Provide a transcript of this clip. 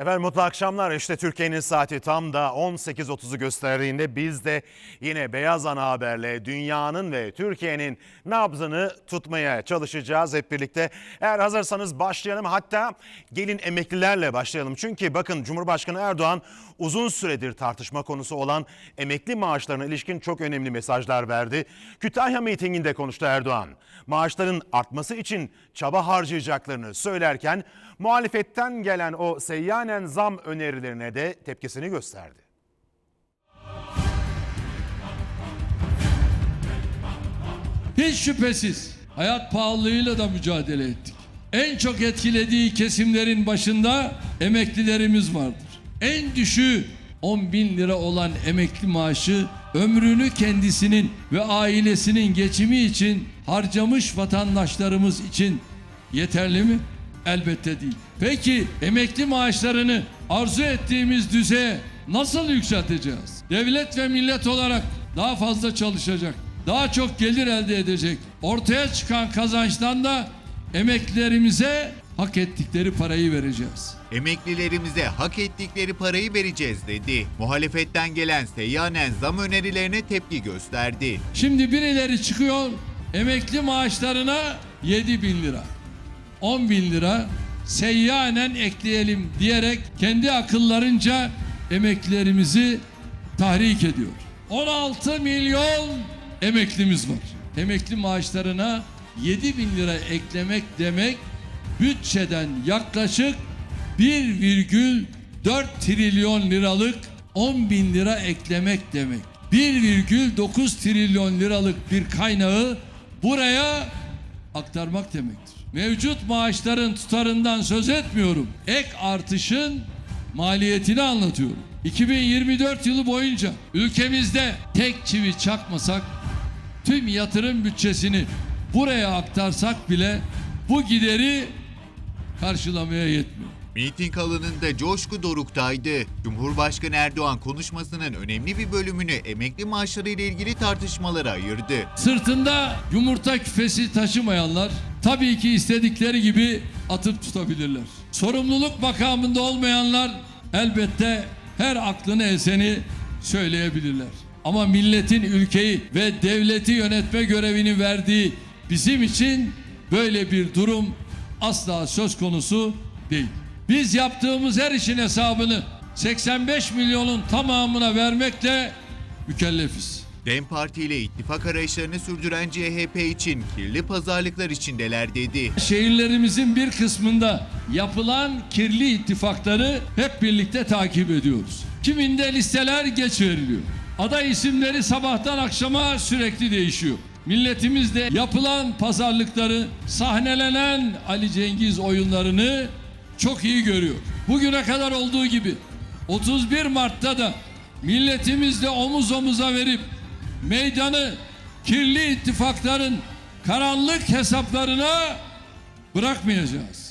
Efendim mutlu akşamlar. İşte Türkiye'nin saati tam da 18.30'u gösterdiğinde biz de yine Beyaz Ana Haber'le dünyanın ve Türkiye'nin nabzını tutmaya çalışacağız hep birlikte. Eğer hazırsanız başlayalım. Hatta gelin emeklilerle başlayalım. Çünkü bakın Cumhurbaşkanı Erdoğan uzun süredir tartışma konusu olan emekli maaşlarına ilişkin çok önemli mesajlar verdi. Kütahya mitinginde konuştu Erdoğan. Maaşların artması için çaba harcayacaklarını söylerken muhalefetten gelen o seyyanen zam önerilerine de tepkisini gösterdi. Hiç şüphesiz hayat pahalılığıyla da mücadele ettik. En çok etkilediği kesimlerin başında emeklilerimiz vardır. En düşüğü 10 bin lira olan emekli maaşı ömrünü kendisinin ve ailesinin geçimi için harcamış vatandaşlarımız için yeterli mi? Elbette değil. Peki emekli maaşlarını arzu ettiğimiz düzeye nasıl yükselteceğiz? Devlet ve millet olarak daha fazla çalışacak, daha çok gelir elde edecek. Ortaya çıkan kazançtan da emeklilerimize hak ettikleri parayı vereceğiz. Emeklilerimize hak ettikleri parayı vereceğiz dedi. Muhalefetten gelen seyyanen zam önerilerine tepki gösterdi. Şimdi birileri çıkıyor emekli maaşlarına 7 bin lira, 10 bin lira seyyanen ekleyelim diyerek kendi akıllarınca emeklilerimizi tahrik ediyor. 16 milyon emeklimiz var. Emekli maaşlarına 7 bin lira eklemek demek bütçeden yaklaşık 1,4 trilyon liralık 10 bin lira eklemek demek. 1,9 trilyon liralık bir kaynağı buraya aktarmak demektir. Mevcut maaşların tutarından söz etmiyorum. Ek artışın maliyetini anlatıyorum. 2024 yılı boyunca ülkemizde tek çivi çakmasak tüm yatırım bütçesini buraya aktarsak bile bu gideri karşılamaya yetmiyor. Miting alanında coşku doruktaydı. Cumhurbaşkanı Erdoğan konuşmasının önemli bir börümünü emekli maaşları ile ilgili tartışmalara ayırdı. Sırtında yumurta küfesi taşımayanlar tabii ki istedikleri gibi atıp tutabilirler. Sorumluluk makamında olmayanlar elbette her aklını eseni söyleyebilirler. Ama milletin ülkeyi ve devleti yönetme görevini verdiği bizim için böyle bir durum asla söz konusu değil. Biz yaptığımız her işin hesabını 85 milyonun tamamına vermekle mükellefiz. DEM Parti ile ittifak arayışlarını sürdüren CHP için kirli pazarlıklar içindeler dedi. Şehirlerimizin bir kısmında yapılan kirli ittifakları hep birlikte takip ediyoruz. Kiminde listeler geç veriliyor. Aday isimleri sabahtan akşama sürekli değişiyor. Milletimizde yapılan pazarlıkları, sahnelenen Ali Cengiz oyunlarını çok iyi görüyor. Bugüne kadar olduğu gibi 31 Mart'ta da milletimizle omuz omuza verip meydanı kirli ittifakların karanlık hesaplarına bırakmayacağız.